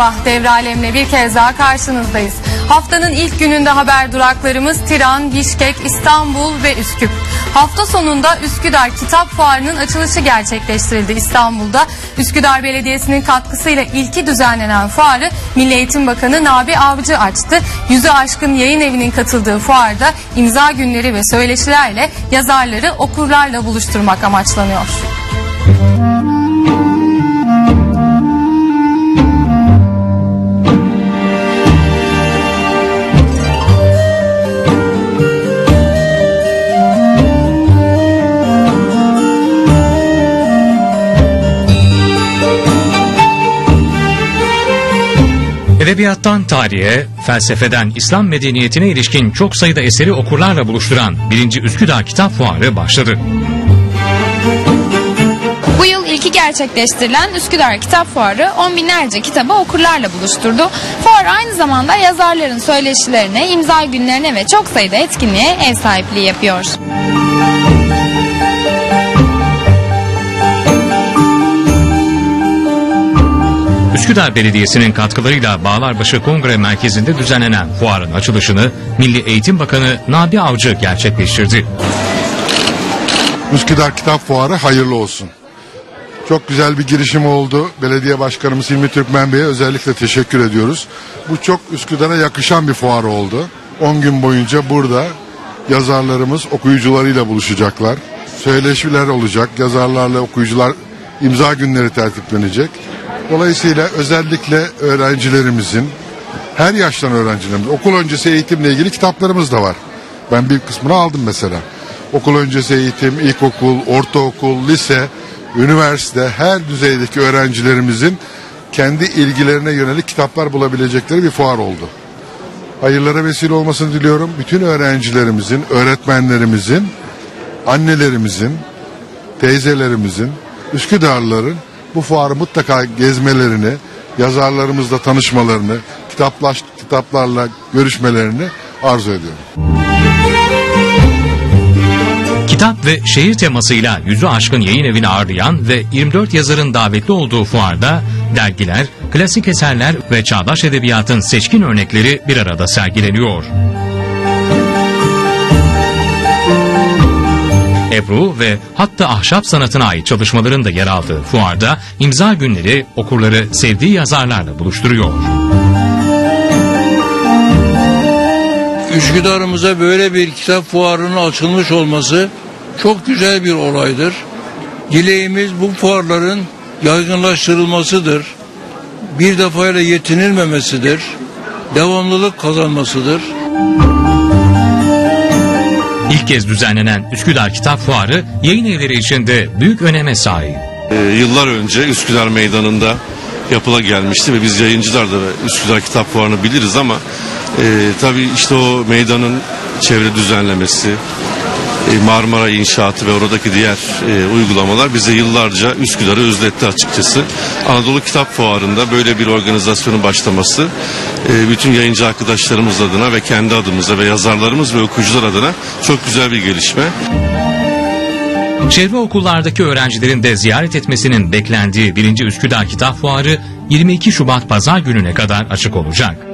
Merhaba, Devralem'le bir kez daha karşınızdayız. Haftanın ilk gününde haber duraklarımız Tiran, Bişkek, İstanbul ve Üsküp. Hafta sonunda Üsküdar Kitap Fuarı'nın açılışı gerçekleştirildi İstanbul'da. Üsküdar Belediyesi'nin katkısıyla ilki düzenlenen fuarı Milli Eğitim Bakanı Nabi Avcı açtı. Yüzü aşkın yayın evinin katıldığı fuarda imza günleri ve söyleşilerle yazarları okurlarla buluşturmak amaçlanıyor. Edebiyattan tarihe, felsefeden İslam medeniyetine ilişkin çok sayıda eseri okurlarla buluşturan 1. Üsküdar Kitap Fuarı başladı. Bu yıl ilki gerçekleştirilen Üsküdar Kitap Fuarı on binlerce kitabı okurlarla buluşturdu. Fuar aynı zamanda yazarların söyleşilerine, imza günlerine ve çok sayıda etkinliğe ev sahipliği yapıyor. Üsküdar Belediyesi'nin katkılarıyla Bağlarbaşı Kongre Merkezi'nde düzenlenen fuarın açılışını Milli Eğitim Bakanı Nabi Avcı gerçekleştirdi. Üsküdar Kitap Fuarı hayırlı olsun. Çok güzel bir girişim oldu. Belediye Başkanımız Hilmi Türkmen Bey'e özellikle teşekkür ediyoruz. Bu çok Üsküdar'a yakışan bir fuar oldu. 10 gün boyunca burada yazarlarımız okuyucularıyla buluşacaklar. Söyleşiler olacak. Yazarlarla okuyucular imza günleri tertiplenecek. Dolayısıyla özellikle öğrencilerimizin her yaştan öğrencilerimiz okul öncesi eğitimle ilgili kitaplarımız da var. Ben bir kısmını aldım mesela. Okul öncesi eğitim, ilkokul, ortaokul, lise, üniversite her düzeydeki öğrencilerimizin kendi ilgilerine yönelik kitaplar bulabilecekleri bir fuar oldu. Hayırlara vesile olmasını diliyorum. Bütün öğrencilerimizin, öğretmenlerimizin, annelerimizin, teyzelerimizin, Üsküdarlıların bu fuarı mutlaka gezmelerini, yazarlarımızla tanışmalarını, kitaplaş, kitaplarla görüşmelerini arzu ediyorum. Kitap ve şehir temasıyla yüzü aşkın yayın evini ağırlayan ve 24 yazarın davetli olduğu fuarda dergiler, klasik eserler ve çağdaş edebiyatın seçkin örnekleri bir arada sergileniyor. Ebru ve hatta ahşap sanatına ait çalışmaların da yer aldığı fuarda imza günleri okurları sevdiği yazarlarla buluşturuyor. Üsküdar'ımıza böyle bir kitap fuarının açılmış olması çok güzel bir olaydır. Dileğimiz bu fuarların yaygınlaştırılmasıdır. Bir defayla yetinilmemesidir. Devamlılık kazanmasıdır. İlk kez düzenlenen Üsküdar Kitap Fuarı yayın evleri içinde büyük öneme sahip. Ee, yıllar önce Üsküdar Meydanı'nda yapıla gelmişti ve biz yayıncılar da Üsküdar Kitap Fuarı'nı biliriz ama e, tabii işte o meydanın çevre düzenlemesi, Marmara inşaatı ve oradaki diğer e, uygulamalar bize yıllarca Üsküdar'ı özletti açıkçası. Anadolu Kitap Fuarı'nda böyle bir organizasyonun başlaması e, bütün yayıncı arkadaşlarımız adına ve kendi adımıza ve yazarlarımız ve okuyucular adına çok güzel bir gelişme. Çevre okullardaki öğrencilerin de ziyaret etmesinin beklendiği 1. Üsküdar Kitap Fuarı 22 Şubat Pazar gününe kadar açık olacak.